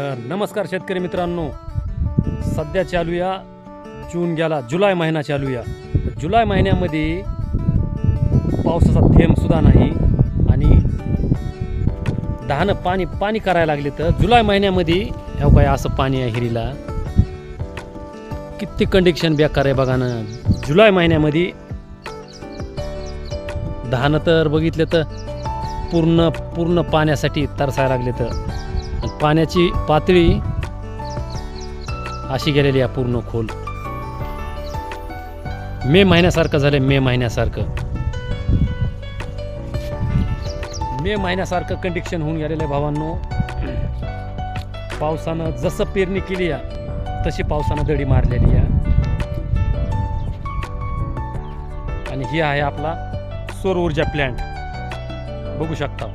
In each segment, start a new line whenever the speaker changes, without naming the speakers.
नमस्कार शेतकरी मित्रांनो. सध्या चालूया जून गेला जुलै महिना चालूया या. जुलै महिन्यामध्ये पावसाचा थेंब सुद्धा नाही आणि दहानं पाणी पाणी करायला लागले तर जुलै महिन्यामध्ये ह्या काय असं पाणी आहे हिरीला. किती कंडिशन बेकार आहे बघा ना. जुलै महिन्यामध्ये दहानं तर बघितलं तर पूर्ण पूर्ण पाण्यासाठी तरसायला लागले तर. पाण्याची पातळी अशी गेलेली आहे पूर्ण खोल. मे महिन्यासारखं झालं मे महिन्यासारखं. मे महिन्यासारखं कंडिक्शन होऊन गेलेलं आहे भावांनो. पावसानं जसं पेरणी केली आहे तशी पावसानं दडी मारलेली आहे. आणि ही आहे आपला सौर ऊर्जा प्लॅन्ट बघू शकता.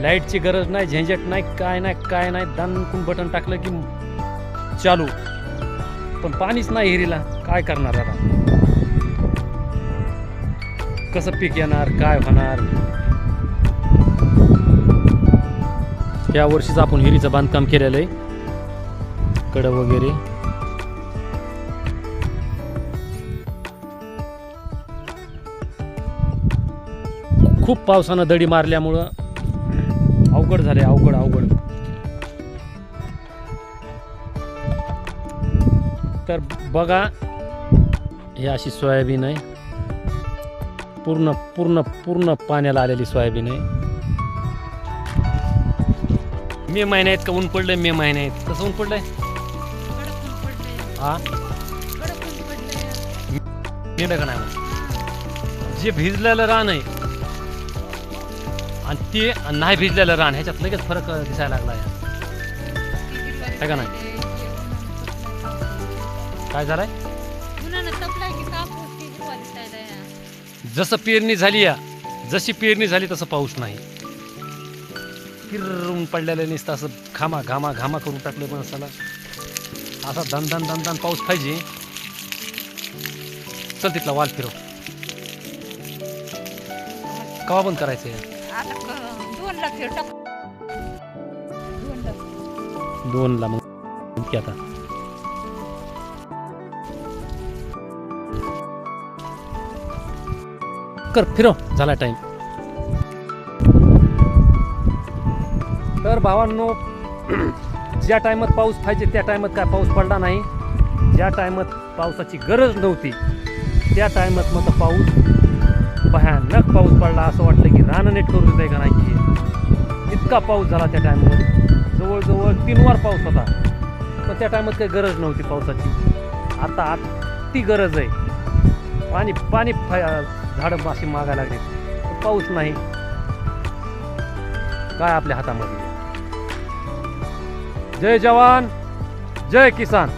लाईटची गरज नाही झेंझट नाही काय नाही काय नाही. दानकून बटन टाकलं की चालू. पण पाणीच नाही हिरीला. काय करणार आता? कसं पीक येणार काय होणार? या वर्षीच आपण हिरीचं बांधकाम केलेलं आहे. कडं वगैरे. खूप पावसानं दडी मारल्यामुळं अवघड झाले अवघड अवघड. तर बघा ही अशी सोयाबीन आहे. पूर्ण पूर्ण पूर्ण पाण्याला आलेली सोयाबीन आहे. मे महिन्यात का? ऊन पडलंय मे महिन्यात कसं ऊन पडलंय? हा का नाही? जे भिजलेलं रान आहे आणि ते नाही भिजलेलं रान ह्याच्यात लगेच फरक दिसायला लागला आहे का नाही? काय झालंय. जसं पेरणी झाली या जशी पेरणी झाली तसं पाऊस नाही. किरून पडलेलं नुसतं असं घामा घामा घामा करून टाकलं माणसाला. असा दन दन दन दन पाऊस पाहिजे. चल तिथला वाल फिरव. कवा बंद करायचं आहे
आता क- दोन लाख हे टाक. दोन लाख.
दोनला मग. आता. कर फिरव झाला टाइम तर भावांनो ज्या टायमात पाऊस पाहिजे त्या टायमात काय पाऊस पडला नाही. ज्या टायमात पावसाची गरज नव्हती त्या टायमात मग पाऊस भयानक पाऊस पडला असं वाटलं की रानं नेट करून देत का नाही की इतका पाऊस झाला त्या टायमावर जवळजवळ तीन वार पाऊस होता. पण त्या टायमात काही गरज नव्हती पावसाची. आता अति गरज आहे. पाणी पाणी झाडं माशी मागायला लागले. पाऊस नाही. काय आपल्या हातामध्ये? जय जवान जय किसान.